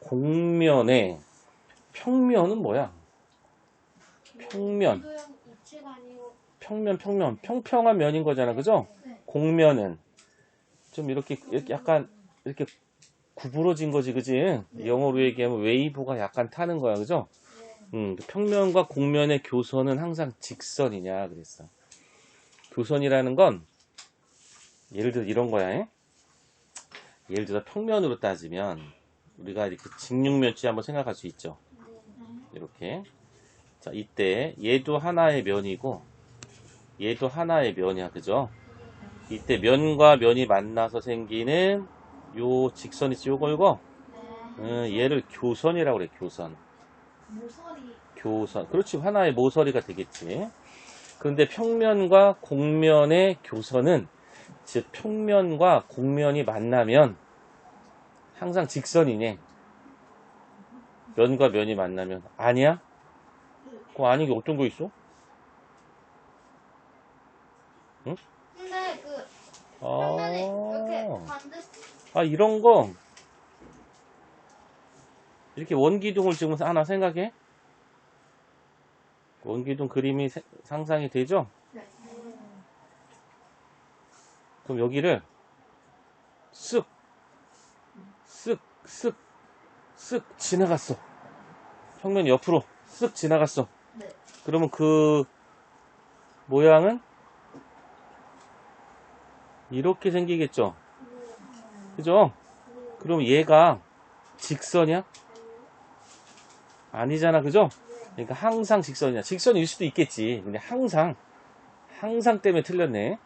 공면의 평면은 뭐야? 평면. 평면, 평면. 평평한 면인 거잖아. 그죠? 네. 공면은. 좀 이렇게, 이렇게 약간, 이렇게 구부러진 거지. 그지? 영어로 얘기하면 웨이브가 약간 타는 거야. 그죠? 음, 그 평면과 공면의 교선은 항상 직선이냐. 그랬어. 교선이라는 건, 예를 들어 이런 거야. 에? 예를 들어 평면으로 따지면, 우리가 이렇게 직육면치 한번 생각할 수 있죠. 이렇게. 자, 이때 얘도 하나의 면이고 얘도 하나의 면이야. 그죠? 이때 면과 면이 만나서 생기는 요 직선이 있지 요거 이거. 음, 얘를 교선이라고 그래. 교선. 모서리 교선. 그렇지. 하나의 모서리가 되겠지. 그런데 평면과 공면의 교선은 즉 평면과 공면이 만나면 항상 직선이네. 면과 면이 만나면 아니야? 그거 아닌 게 어떤 거 있어? 근데 그 아, 아 이런 거 이렇게 원기둥을 지금 하나 생각해? 원기둥 그림이 세- 상상이 되죠? 그럼 여기를 쓱, 쓱, 쓱, 쓱 지나갔어. 평면 옆으로 쓱 지나갔어. 네. 그러면 그 모양은 이렇게 생기겠죠? 그죠? 그럼 얘가 직선이야? 아니잖아, 그죠? 그러니까 항상 직선이야. 직선일 수도 있겠지. 근데 항상, 항상 때문에 틀렸네.